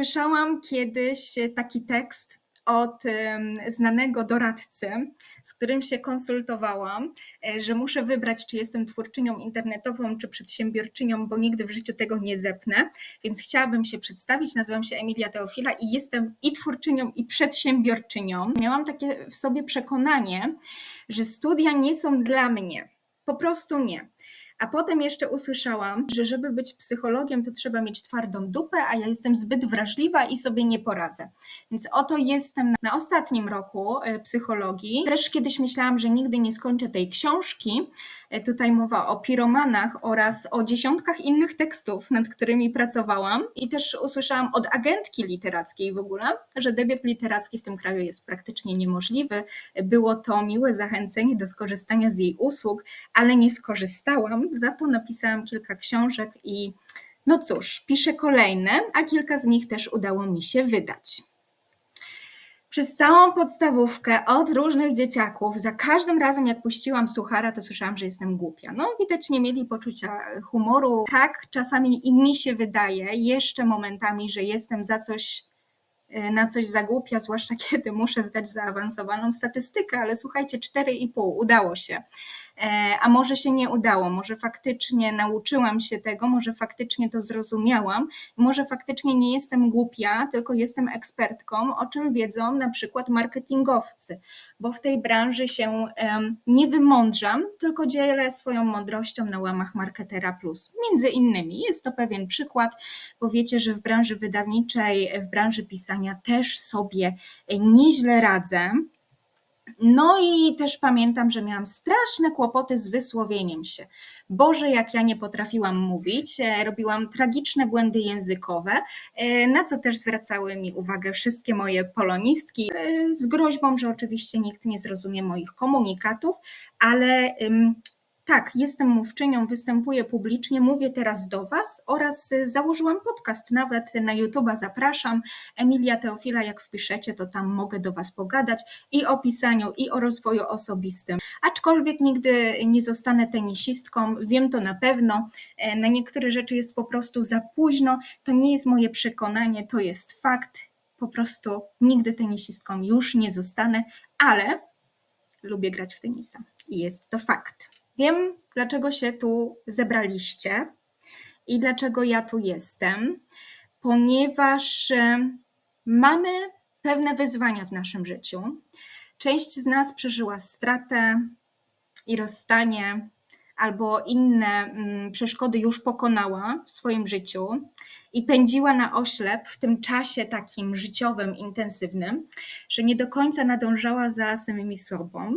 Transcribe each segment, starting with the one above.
Słyszałam kiedyś taki tekst od znanego doradcy, z którym się konsultowałam, e, że muszę wybrać, czy jestem twórczynią internetową, czy przedsiębiorczynią, bo nigdy w życiu tego nie zepnę. Więc chciałabym się przedstawić. Nazywam się Emilia Teofila i jestem i twórczynią, i przedsiębiorczynią. Miałam takie w sobie przekonanie, że studia nie są dla mnie. Po prostu nie. A potem jeszcze usłyszałam, że żeby być psychologiem, to trzeba mieć twardą dupę, a ja jestem zbyt wrażliwa i sobie nie poradzę. Więc oto jestem na ostatnim roku e, psychologii. Też kiedyś myślałam, że nigdy nie skończę tej książki. E, tutaj mowa o piromanach oraz o dziesiątkach innych tekstów, nad którymi pracowałam. I też usłyszałam od agentki literackiej w ogóle, że debiut literacki w tym kraju jest praktycznie niemożliwy. Było to miłe zachęcenie do skorzystania z jej usług, ale nie skorzystałam za to napisałam kilka książek i no cóż, piszę kolejne, a kilka z nich też udało mi się wydać. Przez całą podstawówkę od różnych dzieciaków, za każdym razem jak puściłam suchara, to słyszałam, że jestem głupia. No widać nie mieli poczucia humoru. Tak, czasami i mi się wydaje, jeszcze momentami, że jestem za coś e, na coś za głupia, zwłaszcza kiedy muszę zdać zaawansowaną statystykę, ale słuchajcie, 4,5 udało się. E, a może się nie udało, może faktycznie nauczyłam się tego, może faktycznie to zrozumiałam, może faktycznie nie jestem głupia, tylko jestem ekspertką, o czym wiedzą na przykład marketingowcy, bo w tej branży się nie wymądrzam, tylko dzielę swoją mądrością na łamach Marketera Plus. Między innymi jest to pewien przykład, bo wiecie, że w branży wydawniczej, w branży pisania też sobie nieźle radzę. No i też pamiętam, że miałam straszne kłopoty z wysłowieniem się. Boże, jak ja nie potrafiłam mówić, e, robiłam tragiczne błędy językowe, e, na co też zwracały mi uwagę wszystkie moje polonistki, e, z groźbą, że oczywiście nikt nie zrozumie moich komunikatów, ale tak, jestem mówczynią, występuję publicznie, mówię teraz do Was oraz y, założyłam podcast nawet na YouTube'a, zapraszam. Emilia Teofila, jak wpiszecie, to tam mogę do Was pogadać i o pisaniu, i o rozwoju osobistym. Aczkolwiek nigdy nie zostanę tenisistką, wiem to na pewno. E, na niektóre rzeczy jest po prostu za późno, to nie jest moje przekonanie, to jest fakt. Po prostu nigdy tenisistką już nie zostanę, ale lubię grać w tenisa i jest to fakt. Wiem, dlaczego się tu zebraliście i dlaczego ja tu jestem, ponieważ e, mamy pewne wyzwania w naszym życiu. Część z nas przeżyła stratę i rozstanie, albo inne mm, przeszkody już pokonała w swoim życiu i pędziła na oślep w tym czasie takim życiowym, intensywnym, że nie do końca nadążała za samymi sobą.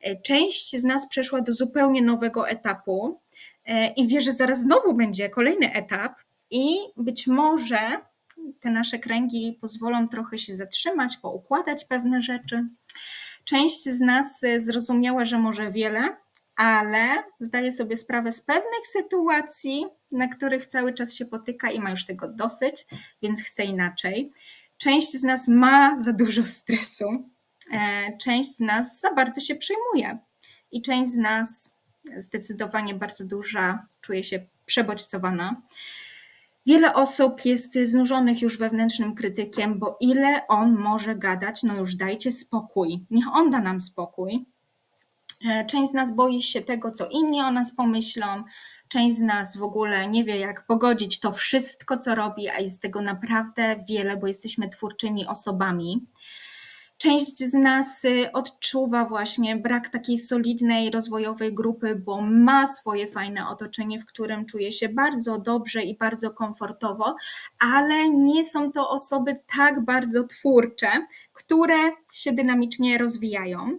E, część z nas przeszła do zupełnie nowego etapu e, i wie, że zaraz znowu będzie kolejny etap, i być może te nasze kręgi pozwolą trochę się zatrzymać, poukładać pewne rzeczy. Część z nas e, zrozumiała, że może wiele, ale zdaje sobie sprawę z pewnych sytuacji, na których cały czas się potyka i ma już tego dosyć, więc chce inaczej. Część z nas ma za dużo stresu, e, część z nas za bardzo się przejmuje i część z nas zdecydowanie bardzo duża czuje się przebodźcowana. Wiele osób jest znużonych już wewnętrznym krytykiem, bo ile on może gadać, no już dajcie spokój, niech on da nam spokój. E, część z nas boi się tego, co inni o nas pomyślą. Część z nas w ogóle nie wie, jak pogodzić to wszystko, co robi, a jest tego naprawdę wiele, bo jesteśmy twórczymi osobami. Część z nas y, odczuwa właśnie brak takiej solidnej, rozwojowej grupy, bo ma swoje fajne otoczenie, w którym czuje się bardzo dobrze i bardzo komfortowo, ale nie są to osoby tak bardzo twórcze, które się dynamicznie rozwijają.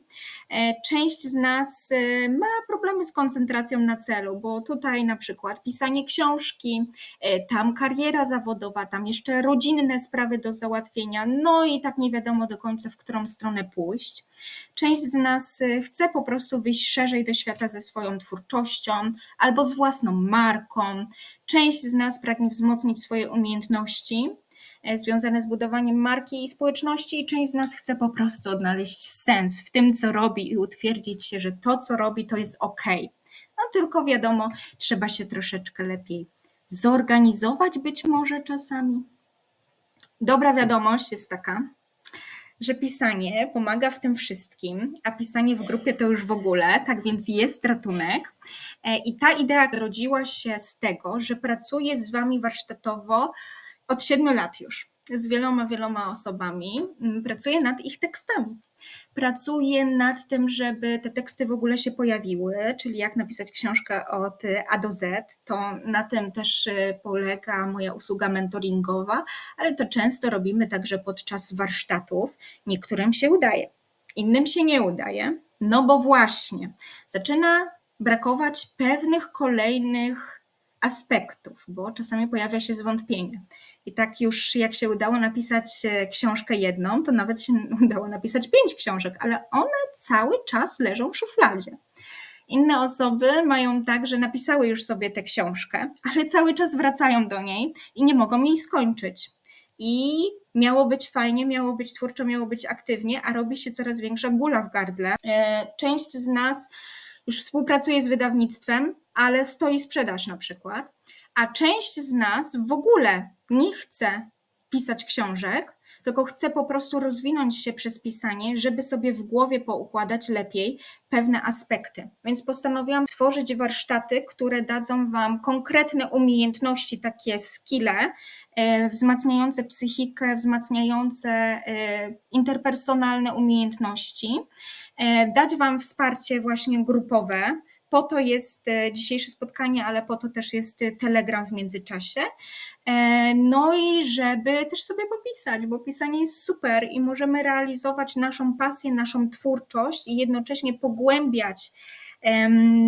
E, część z nas e, ma problemy z koncentracją na celu, bo tutaj na przykład pisanie książki, e, tam kariera zawodowa, tam jeszcze rodzinne sprawy do załatwienia, no i tak nie wiadomo do końca, w którą stronę pójść. Część z nas chce po prostu wyjść szerzej do świata ze swoją twórczością albo z własną marką. Część z nas pragnie wzmocnić swoje umiejętności, związane z budowaniem marki i społeczności, i część z nas chce po prostu odnaleźć sens w tym, co robi i utwierdzić się, że to, co robi, to jest ok. No tylko wiadomo, trzeba się troszeczkę lepiej zorganizować, być może czasami. Dobra wiadomość jest taka, że pisanie pomaga w tym wszystkim, a pisanie w grupie to już w ogóle, tak więc jest ratunek. E, I ta idea rodziła się z tego, że pracuję z Wami warsztatowo od siedmiu lat już, z wieloma, wieloma osobami. Mm, pracuję nad ich tekstami. Pracuję nad tym, żeby te teksty w ogóle się pojawiły, czyli jak napisać książkę od A do Z. To na tym też y, polega moja usługa mentoringowa, ale to często robimy także podczas warsztatów. Niektórym się udaje, innym się nie udaje, no bo właśnie zaczyna brakować pewnych kolejnych aspektów, bo czasami pojawia się zwątpienie. I tak już jak się udało napisać e, książkę jedną, to nawet się udało napisać pięć książek, ale one cały czas leżą w szufladzie. Inne osoby mają tak, że napisały już sobie tę książkę, ale cały czas wracają do niej i nie mogą jej skończyć. I miało być fajnie, miało być twórczo, miało być aktywnie, a robi się coraz większa gula w gardle. E, część z nas już współpracuje z wydawnictwem, ale stoi sprzedaż na przykład a część z nas w ogóle nie chce pisać książek, tylko chce po prostu rozwinąć się przez pisanie, żeby sobie w głowie poukładać lepiej pewne aspekty. Więc postanowiłam stworzyć warsztaty, które dadzą Wam konkretne umiejętności, takie skille, e, wzmacniające psychikę, wzmacniające e, interpersonalne umiejętności, e, dać Wam wsparcie właśnie grupowe, po to jest e, dzisiejsze spotkanie, ale po to też jest e, Telegram w międzyczasie. E, no i żeby też sobie popisać, bo pisanie jest super i możemy realizować naszą pasję, naszą twórczość i jednocześnie pogłębiać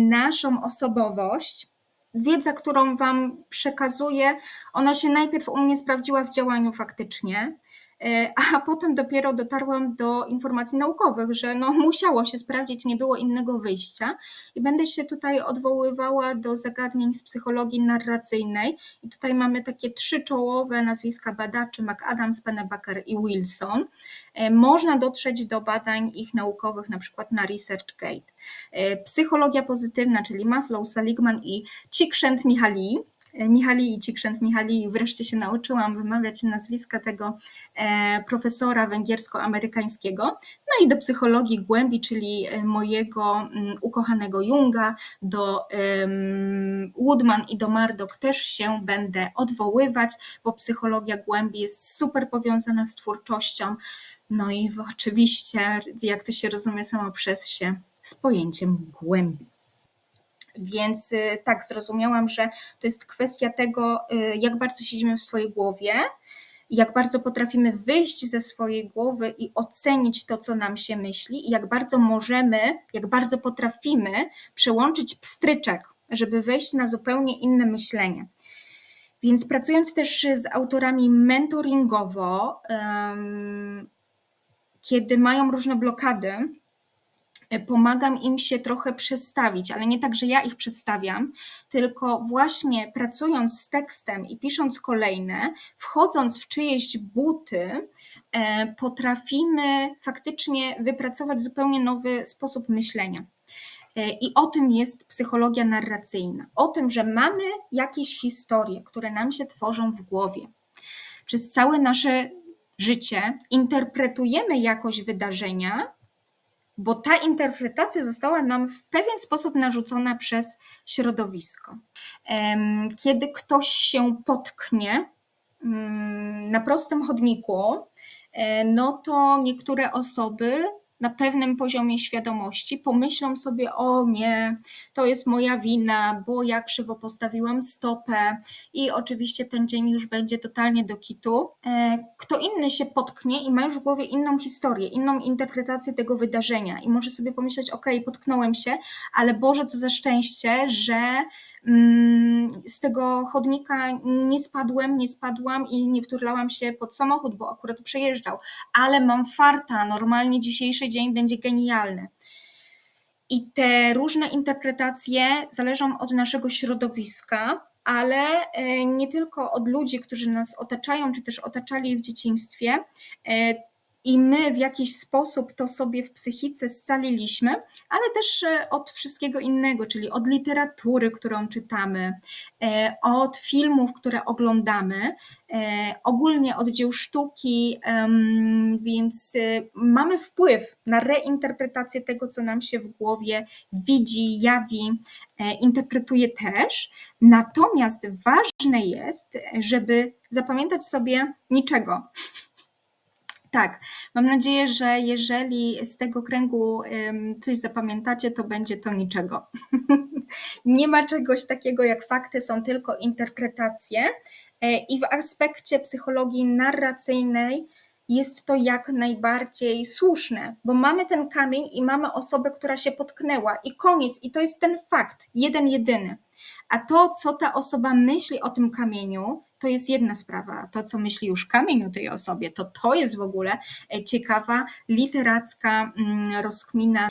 naszą osobowość. Wiedza, którą Wam przekazuję, ona się najpierw u mnie sprawdziła w działaniu faktycznie. E, a potem dopiero dotarłam do informacji naukowych, że no musiało się sprawdzić, nie było innego wyjścia i będę się tutaj odwoływała do zagadnień z psychologii narracyjnej i tutaj mamy takie trzy czołowe nazwiska badaczy McAdams, Pennebaker i Wilson. E, można dotrzeć do badań ich naukowych na przykład na ResearchGate. E, psychologia pozytywna, czyli Maslow, Seligman i Csikszentmihalyi Michali i Cikszent Michali, wreszcie się nauczyłam wymawiać nazwiska tego e, profesora węgiersko-amerykańskiego. No i do psychologii głębi, czyli e, mojego mm, ukochanego Junga, do Woodman i do Mardok też się będę odwoływać, bo psychologia głębi jest super powiązana z twórczością. No i oczywiście, jak to się rozumie samo przez się, z pojęciem głębi. Więc y, tak, zrozumiałam, że to jest kwestia tego, y, jak bardzo siedzimy w swojej głowie, jak bardzo potrafimy wyjść ze swojej głowy i ocenić to, co nam się myśli, i jak bardzo możemy, jak bardzo potrafimy przełączyć pstryczek, żeby wejść na zupełnie inne myślenie. Więc pracując też z autorami mentoringowo, kiedy mają różne blokady, pomagam im się trochę przestawić, ale nie tak, że ja ich przedstawiam, tylko właśnie pracując z tekstem i pisząc kolejne, wchodząc w czyjeś buty, e, potrafimy faktycznie wypracować zupełnie nowy sposób myślenia. E, I o tym jest psychologia narracyjna. O tym, że mamy jakieś historie, które nam się tworzą w głowie. Przez całe nasze życie interpretujemy jakoś wydarzenia, bo ta interpretacja została nam w pewien sposób narzucona przez środowisko. Kiedy ktoś się potknie mm, na prostym chodniku, e, no to niektóre osoby na pewnym poziomie świadomości pomyślą sobie: O nie, to jest moja wina, bo ja krzywo postawiłam stopę, i oczywiście ten dzień już będzie totalnie do kitu. E, kto inny się potknie i ma już w głowie inną historię, inną interpretację tego wydarzenia, i może sobie pomyśleć: Ok, potknąłem się, ale Boże, co za szczęście, że z tego chodnika nie spadłem, nie spadłam i nie wturlałam się pod samochód, bo akurat przejeżdżał, ale mam farta, normalnie dzisiejszy dzień będzie genialny. I te różne interpretacje zależą od naszego środowiska, ale e, nie tylko od ludzi, którzy nas otaczają, czy też otaczali w dzieciństwie. I my w jakiś sposób to sobie w psychice scaliliśmy, ale też e, od wszystkiego innego, czyli od literatury, którą czytamy, e, od filmów, które oglądamy, e, ogólnie od dzieł sztuki, więc mamy wpływ na reinterpretację tego, co nam się w głowie widzi, jawi, interpretuje też. Natomiast ważne jest, żeby zapamiętać sobie niczego. Tak, mam nadzieję, że jeżeli z tego kręgu coś zapamiętacie, to będzie to niczego. Nie ma czegoś takiego jak fakty, są tylko interpretacje. E, I w aspekcie psychologii narracyjnej jest to jak najbardziej słuszne, bo mamy ten kamień i mamy osobę, która się potknęła, i koniec, i to jest ten fakt, jeden, jedyny. A to, co ta osoba myśli o tym kamieniu, to jest jedna sprawa. To, co myśli już kamień o tej osobie, to to jest w ogóle e, ciekawa literacka mm, rozkmina.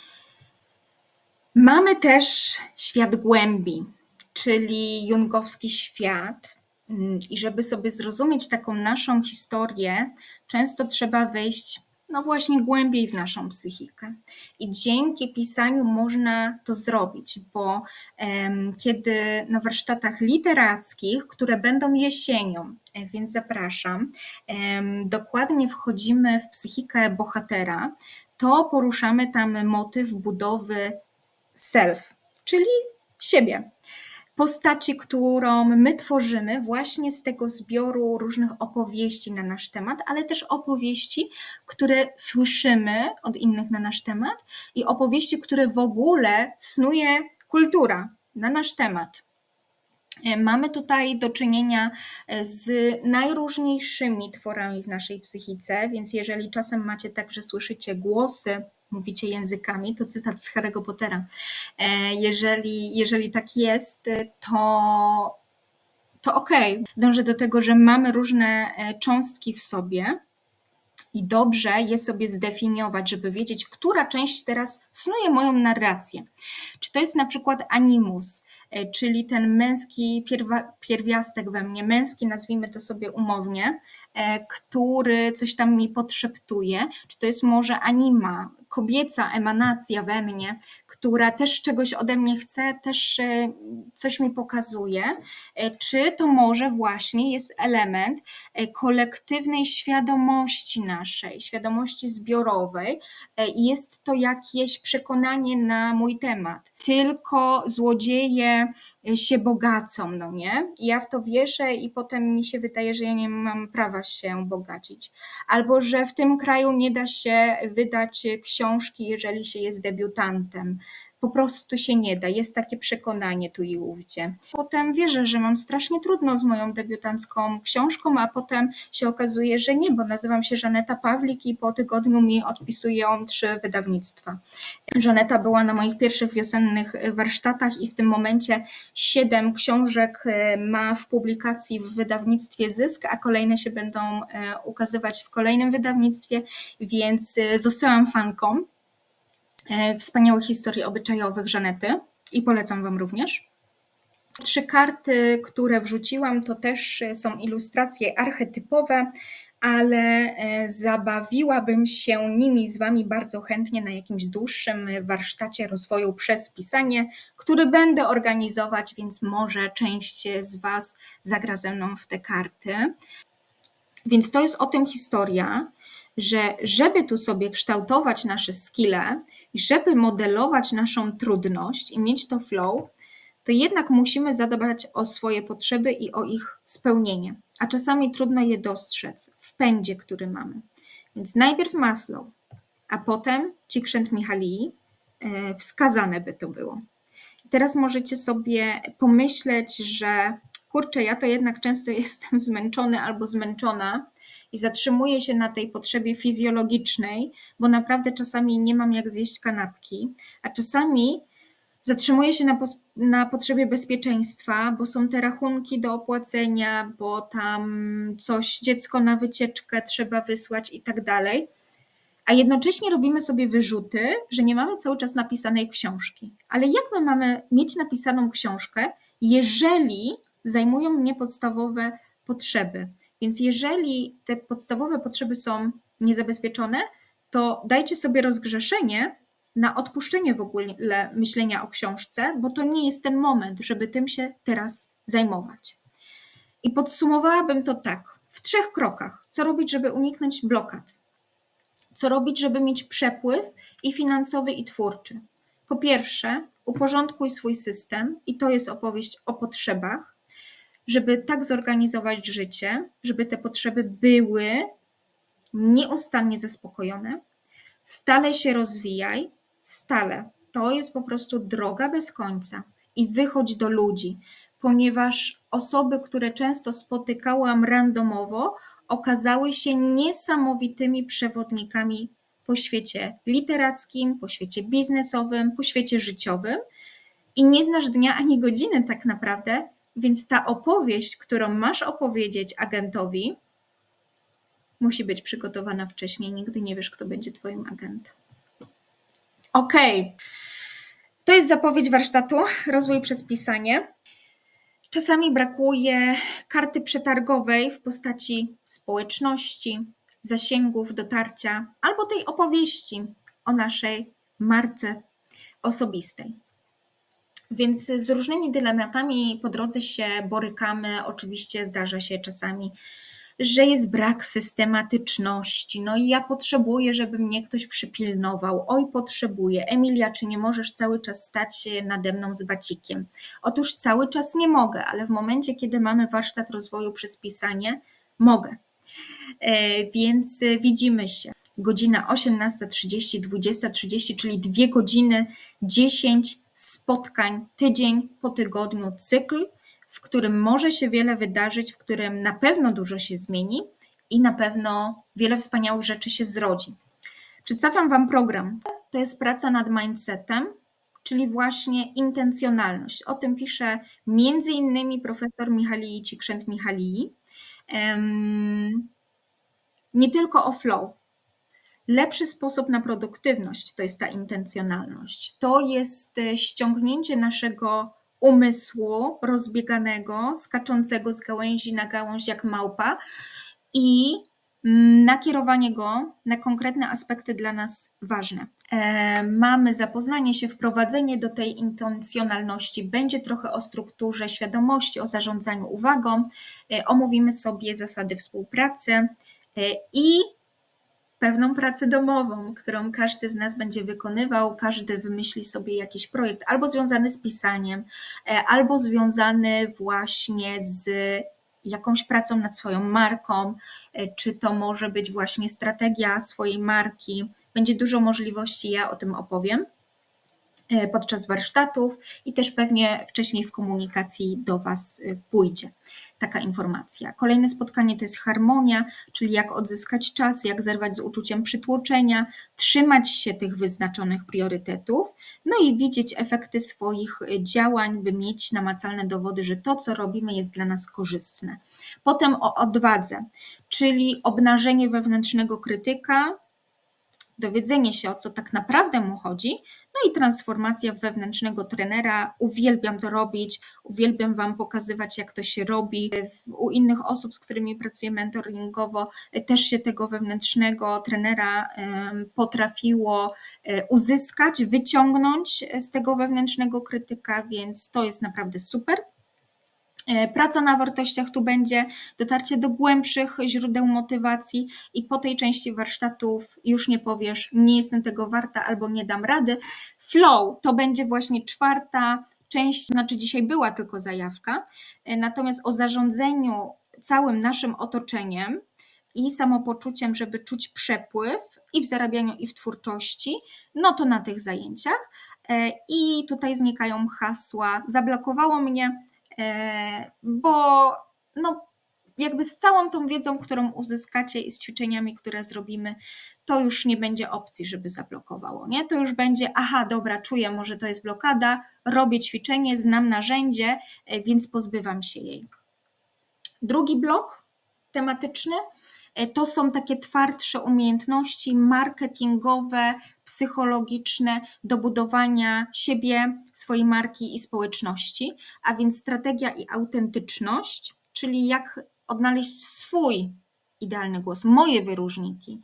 Mamy też świat głębi, czyli jungowski świat. Mm, I żeby sobie zrozumieć taką naszą historię, często trzeba wejść no właśnie głębiej w naszą psychikę. I dzięki pisaniu można to zrobić, bo kiedy na warsztatach literackich, które będą jesienią, e, więc zapraszam, dokładnie wchodzimy w psychikę bohatera, to poruszamy tam motyw budowy self, czyli siebie postaci, którą my tworzymy właśnie z tego zbioru różnych opowieści na nasz temat, ale też opowieści, które słyszymy od innych na nasz temat i opowieści, które w ogóle snuje kultura na nasz temat. E, mamy tutaj do czynienia e, z najróżniejszymi tworami w naszej psychice, więc jeżeli czasem macie tak, że słyszycie głosy, mówicie językami, to cytat z Harry'ego Pottera. E, jeżeli, jeżeli tak jest, to, to okej. Okay. Dążę do tego, że mamy różne e, cząstki w sobie. I dobrze je sobie zdefiniować, żeby wiedzieć, która część teraz snuje moją narrację. Czy to jest na przykład animus, e, czyli ten męski pierwiastek we mnie, męski, nazwijmy to sobie umownie, który coś tam mi podszeptuje, czy to jest może anima, kobieca emanacja we mnie, która też czegoś ode mnie chce, też e, coś mi pokazuje, e, czy to może właśnie jest element e, kolektywnej świadomości naszej, świadomości zbiorowej i jest to jakieś przekonanie na mój temat. Tylko złodzieje się bogacą, no nie? Ja w to wierzę i potem mi się wydaje, że ja nie mam prawa się bogacić. Albo, że w tym kraju nie da się wydać książki, jeżeli się jest debiutantem po prostu się nie da. Jest takie przekonanie tu i ówdzie. Potem wierzę, że mam strasznie trudno z moją debiutancką książką, a potem się okazuje, że nie, bo nazywam się Żaneta Pawlik i po tygodniu mi odpisują trzy wydawnictwa. Żaneta była na moich pierwszych wiosennych warsztatach i w tym momencie siedem książek e, ma w publikacji w wydawnictwie Zysk, a kolejne się będą e, ukazywać w kolejnym wydawnictwie, więc e, zostałam fanką. E, wspaniałych historii obyczajowych Żanety i polecam Wam również. Trzy karty, które wrzuciłam, to też są ilustracje archetypowe, ale e, zabawiłabym się nimi z Wami bardzo chętnie na jakimś dłuższym warsztacie rozwoju przez pisanie, który będę organizować, więc może część z Was zagra ze mną w te karty. Więc to jest o tym historia, że żeby tu sobie kształtować nasze skille, i żeby modelować naszą trudność i mieć to flow, to jednak musimy zadbać o swoje potrzeby i o ich spełnienie. A czasami trudno je dostrzec w pędzie, który mamy. Więc najpierw Maslow, a potem Csikszentmihalyi, e, wskazane by to było. I teraz możecie sobie pomyśleć, że kurczę, ja to jednak często jestem zmęczony albo zmęczona, i zatrzymuję się na tej potrzebie fizjologicznej, bo naprawdę czasami nie mam jak zjeść kanapki, a czasami zatrzymuję się na, na potrzebie bezpieczeństwa, bo są te rachunki do opłacenia, bo tam coś dziecko na wycieczkę trzeba wysłać i tak dalej. A jednocześnie robimy sobie wyrzuty, że nie mamy cały czas napisanej książki. Ale jak my mamy mieć napisaną książkę, jeżeli zajmują mnie podstawowe potrzeby? Więc jeżeli te podstawowe potrzeby są niezabezpieczone, to dajcie sobie rozgrzeszenie na odpuszczenie w ogóle myślenia o książce, bo to nie jest ten moment, żeby tym się teraz zajmować. I podsumowałabym to tak, w trzech krokach. Co robić, żeby uniknąć blokad? Co robić, żeby mieć przepływ i finansowy, i twórczy? Po pierwsze, uporządkuj swój system, i to jest opowieść o potrzebach, żeby tak zorganizować życie, żeby te potrzeby były nieustannie zaspokojone. Stale się rozwijaj, stale. To jest po prostu droga bez końca. I wychodź do ludzi, ponieważ osoby, które często spotykałam randomowo, okazały się niesamowitymi przewodnikami po świecie literackim, po świecie biznesowym, po świecie życiowym i nie znasz dnia ani godziny tak naprawdę, więc ta opowieść, którą masz opowiedzieć agentowi, musi być przygotowana wcześniej. Nigdy nie wiesz, kto będzie Twoim agentem. OK. To jest zapowiedź warsztatu Rozwój przez pisanie. Czasami brakuje karty przetargowej w postaci społeczności, zasięgów, dotarcia albo tej opowieści o naszej marce osobistej. Więc z różnymi dylematami po drodze się borykamy. Oczywiście zdarza się czasami że jest brak systematyczności. No i ja potrzebuję, żeby mnie ktoś przypilnował. Oj, potrzebuję. Emilia, czy nie możesz cały czas stać się nade mną z bacikiem? Otóż cały czas nie mogę, ale w momencie, kiedy mamy warsztat rozwoju przez pisanie, mogę. E, więc widzimy się. Godzina 18.30, 20.30, czyli dwie godziny, 10 spotkań, tydzień po tygodniu, cykl w którym może się wiele wydarzyć, w którym na pewno dużo się zmieni i na pewno wiele wspaniałych rzeczy się zrodzi. Przedstawiam Wam program. To jest praca nad mindsetem, czyli właśnie intencjonalność. O tym pisze między innymi profesor Michalii Cikrzęt Michalii. Nie tylko o flow. Lepszy sposób na produktywność to jest ta intencjonalność. To jest e, ściągnięcie naszego umysłu rozbieganego, skaczącego z gałęzi na gałąź jak małpa i nakierowanie go na konkretne aspekty dla nas ważne. E, mamy zapoznanie się, wprowadzenie do tej intencjonalności. Będzie trochę o strukturze świadomości, o zarządzaniu uwagą. E, omówimy sobie zasady współpracy i pewną pracę domową, którą każdy z nas będzie wykonywał, każdy wymyśli sobie jakiś projekt albo związany z pisaniem, e, albo związany właśnie z jakąś pracą nad swoją marką, e, czy to może być właśnie strategia swojej marki. Będzie dużo możliwości, ja o tym opowiem. E, podczas warsztatów i też pewnie wcześniej w komunikacji do Was e, pójdzie taka informacja. Kolejne spotkanie to jest harmonia, czyli jak odzyskać czas, jak zerwać z uczuciem przytłoczenia, trzymać się tych wyznaczonych priorytetów, no i widzieć efekty swoich e, działań, by mieć namacalne dowody, że to, co robimy, jest dla nas korzystne. Potem o odwadze, czyli obnażenie wewnętrznego krytyka, dowiedzenie się, o co tak naprawdę mu chodzi, no i transformacja wewnętrznego trenera. Uwielbiam to robić, uwielbiam Wam pokazywać, jak to się robi. U innych osób, z którymi pracuję mentoringowo, też się tego wewnętrznego trenera potrafiło e, uzyskać, wyciągnąć z tego wewnętrznego krytyka, więc to jest naprawdę super. E, praca na wartościach tu będzie, dotarcie do głębszych źródeł motywacji i po tej części warsztatów już nie powiesz, nie jestem tego warta albo nie dam rady. Flow to będzie właśnie czwarta część, znaczy dzisiaj była tylko zajawka, e, natomiast o zarządzaniu całym naszym otoczeniem i samopoczuciem, żeby czuć przepływ i w zarabianiu, i w twórczości, no to na tych zajęciach. E, I tutaj znikają hasła. Zablokowało mnie bo no, jakby z całą tą wiedzą, którą uzyskacie i z ćwiczeniami, które zrobimy, to już nie będzie opcji, żeby zablokowało. Nie? To już będzie, aha, dobra, czuję, może to jest blokada, robię ćwiczenie, znam narzędzie, e, więc pozbywam się jej. Drugi blok tematyczny E, to są takie twardsze umiejętności marketingowe, psychologiczne do budowania siebie, swojej marki i społeczności, a więc strategia i autentyczność, czyli jak odnaleźć swój idealny głos, moje wyróżniki,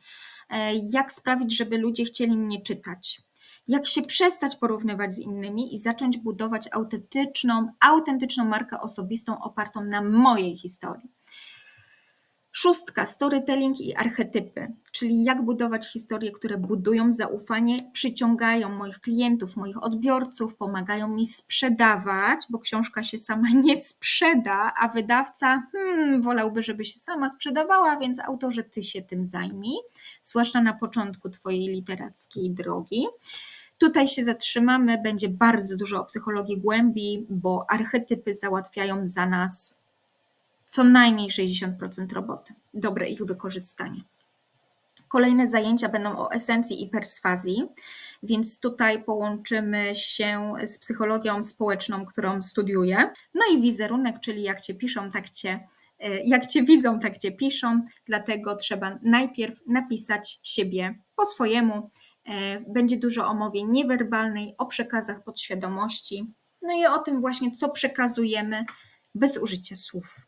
e, jak sprawić, żeby ludzie chcieli mnie czytać, jak się przestać porównywać z innymi i zacząć budować autentyczną, autentyczną markę osobistą opartą na mojej historii. Szóstka, storytelling i archetypy, czyli jak budować historie, które budują zaufanie, przyciągają moich klientów, moich odbiorców, pomagają mi sprzedawać, bo książka się sama nie sprzeda, a wydawca hmm, wolałby, żeby się sama sprzedawała, więc autorze ty się tym zajmij, zwłaszcza na początku twojej literackiej drogi. Tutaj się zatrzymamy, będzie bardzo dużo o psychologii głębi, bo archetypy załatwiają za nas co najmniej 60% roboty. Dobre ich wykorzystanie. Kolejne zajęcia będą o esencji i perswazji, więc tutaj połączymy się z psychologią społeczną, którą studiuję. No i wizerunek, czyli jak cię piszą, tak cię, e, jak cię widzą, tak cię piszą, dlatego trzeba najpierw napisać siebie po swojemu. E, będzie dużo o mowie niewerbalnej, o przekazach podświadomości, no i o tym właśnie, co przekazujemy bez użycia słów.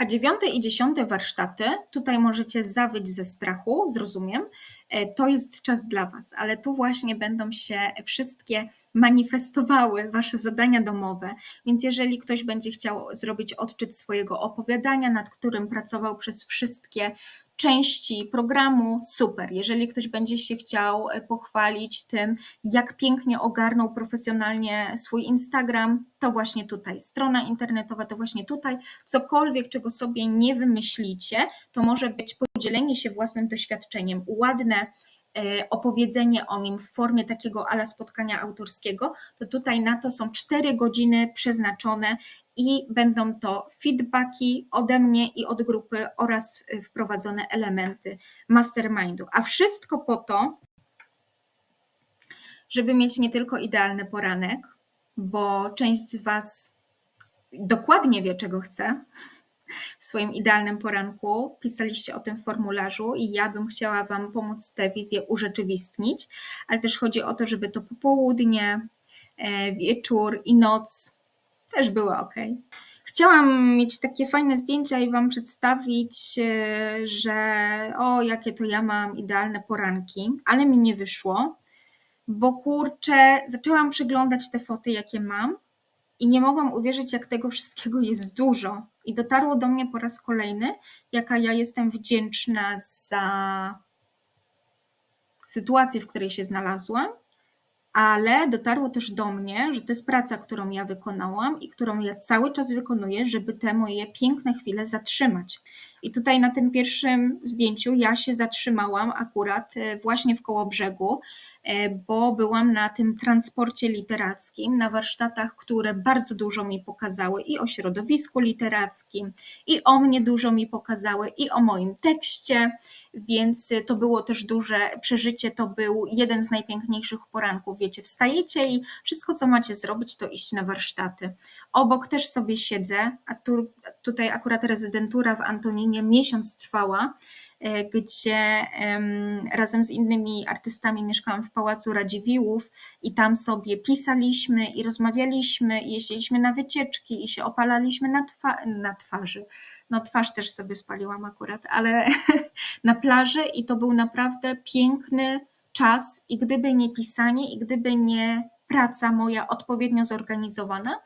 A dziewiąte i dziesiąte warsztaty, tutaj możecie zawyć ze strachu, zrozumiem, e, to jest czas dla Was, ale tu właśnie będą się wszystkie manifestowały Wasze zadania domowe. Więc jeżeli ktoś będzie chciał zrobić odczyt swojego opowiadania, nad którym pracował przez wszystkie części programu, super. Jeżeli ktoś będzie się chciał e, pochwalić tym, jak pięknie ogarnął profesjonalnie swój Instagram, to właśnie tutaj. Strona internetowa to właśnie tutaj. Cokolwiek, czego sobie nie wymyślicie, to może być podzielenie się własnym doświadczeniem, ładne e, opowiedzenie o nim w formie takiego ala spotkania autorskiego, to tutaj na to są cztery godziny przeznaczone i będą to feedbacki ode mnie i od grupy oraz wprowadzone elementy mastermindu. A wszystko po to, żeby mieć nie tylko idealny poranek, bo część z Was dokładnie wie, czego chce w swoim idealnym poranku. Pisaliście o tym w formularzu i ja bym chciała Wam pomóc tę wizję urzeczywistnić, ale też chodzi o to, żeby to popołudnie, e, wieczór i noc też były ok. Chciałam mieć takie fajne zdjęcia i Wam przedstawić, e, że o, jakie to ja mam idealne poranki, ale mi nie wyszło, bo kurczę, zaczęłam przeglądać te foty, jakie mam i nie mogłam uwierzyć, jak tego wszystkiego jest dużo. I dotarło do mnie po raz kolejny, jaka ja jestem wdzięczna za sytuację, w której się znalazłam ale dotarło też do mnie, że to jest praca, którą ja wykonałam i którą ja cały czas wykonuję, żeby te moje piękne chwile zatrzymać. I tutaj na tym pierwszym zdjęciu ja się zatrzymałam akurat e, właśnie w koło brzegu, e, bo byłam na tym transporcie literackim, na warsztatach, które bardzo dużo mi pokazały i o środowisku literackim, i o mnie dużo mi pokazały, i o moim tekście, więc to było też duże przeżycie. To był jeden z najpiękniejszych poranków. Wiecie, wstajecie i wszystko, co macie zrobić, to iść na warsztaty. Obok też sobie siedzę, a tu, tutaj akurat rezydentura w Antoninie miesiąc trwała, e, gdzie razem z innymi artystami mieszkałam w Pałacu Radziwiłłów i tam sobie pisaliśmy i rozmawialiśmy i jeździliśmy na wycieczki i się opalaliśmy na, twa na twarzy. No twarz też sobie spaliłam akurat, ale na plaży i to był naprawdę piękny czas i gdyby nie pisanie i gdyby nie praca moja odpowiednio zorganizowana,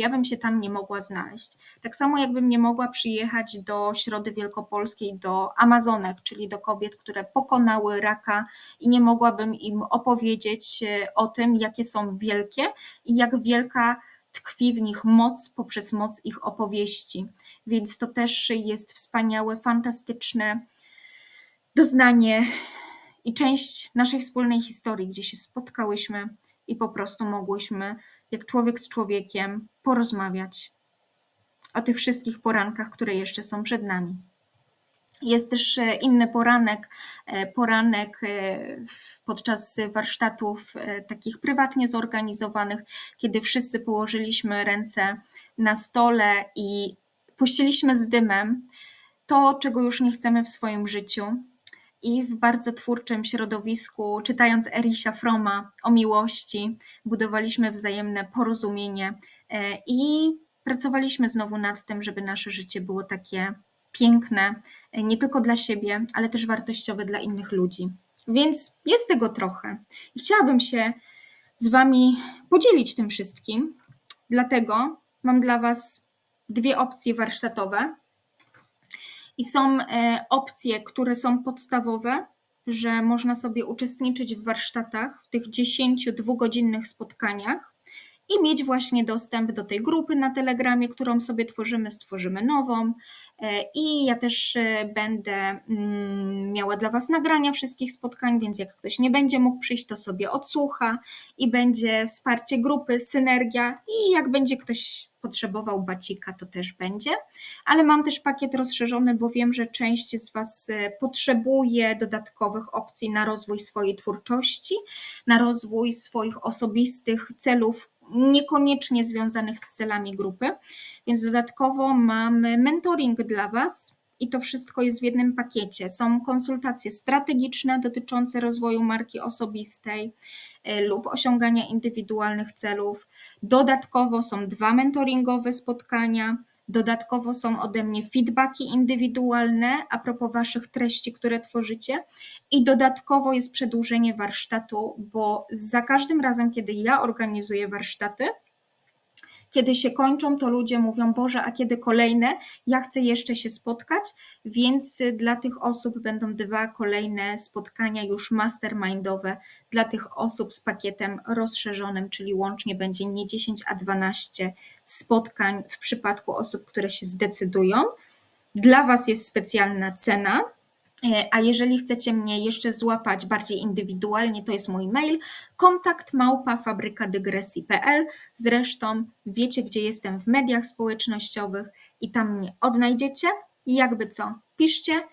ja bym się tam nie mogła znaleźć. Tak samo jakbym nie mogła przyjechać do Środy Wielkopolskiej, do Amazonek, czyli do kobiet, które pokonały raka i nie mogłabym im opowiedzieć e, o tym, jakie są wielkie i jak wielka tkwi w nich moc poprzez moc ich opowieści. Więc to też jest wspaniałe, fantastyczne doznanie i część naszej wspólnej historii, gdzie się spotkałyśmy i po prostu mogłyśmy jak człowiek z człowiekiem, porozmawiać o tych wszystkich porankach, które jeszcze są przed nami. Jest też e, inny poranek, e, poranek e, podczas warsztatów takich prywatnie zorganizowanych, kiedy wszyscy położyliśmy ręce na stole i puściliśmy z dymem to, czego już nie chcemy w swoim życiu, i w bardzo twórczym środowisku, czytając Erisia Froma o miłości, budowaliśmy wzajemne porozumienie e, i pracowaliśmy znowu nad tym, żeby nasze życie było takie piękne, e, nie tylko dla siebie, ale też wartościowe dla innych ludzi. Więc jest tego trochę. I chciałabym się z Wami podzielić tym wszystkim. Dlatego mam dla Was dwie opcje warsztatowe. I są e, opcje, które są podstawowe, że można sobie uczestniczyć w warsztatach, w tych 10 dwugodzinnych spotkaniach i mieć właśnie dostęp do tej grupy na Telegramie, którą sobie tworzymy, stworzymy nową. E, I ja też e, będę mm, miała dla Was nagrania wszystkich spotkań, więc jak ktoś nie będzie mógł przyjść, to sobie odsłucha i będzie wsparcie grupy, synergia i jak będzie ktoś potrzebował bacika, to też będzie. Ale mam też pakiet rozszerzony, bo wiem, że część z Was e, potrzebuje dodatkowych opcji na rozwój swojej twórczości, na rozwój swoich osobistych celów niekoniecznie związanych z celami grupy. Więc dodatkowo mamy mentoring dla Was. I to wszystko jest w jednym pakiecie. Są konsultacje strategiczne dotyczące rozwoju marki osobistej y, lub osiągania indywidualnych celów. Dodatkowo są dwa mentoringowe spotkania. Dodatkowo są ode mnie feedbacki indywidualne a propos Waszych treści, które tworzycie. I dodatkowo jest przedłużenie warsztatu, bo za każdym razem, kiedy ja organizuję warsztaty, kiedy się kończą, to ludzie mówią: Boże, a kiedy kolejne? Ja chcę jeszcze się spotkać, więc dla tych osób będą dwa kolejne spotkania już mastermindowe dla tych osób z pakietem rozszerzonym, czyli łącznie będzie nie 10, a 12 spotkań w przypadku osób, które się zdecydują. Dla Was jest specjalna cena a jeżeli chcecie mnie jeszcze złapać bardziej indywidualnie, to jest mój mail kontakt małpa. Zresztą wiecie, gdzie jestem w mediach społecznościowych i tam mnie odnajdziecie. I jakby co, piszcie,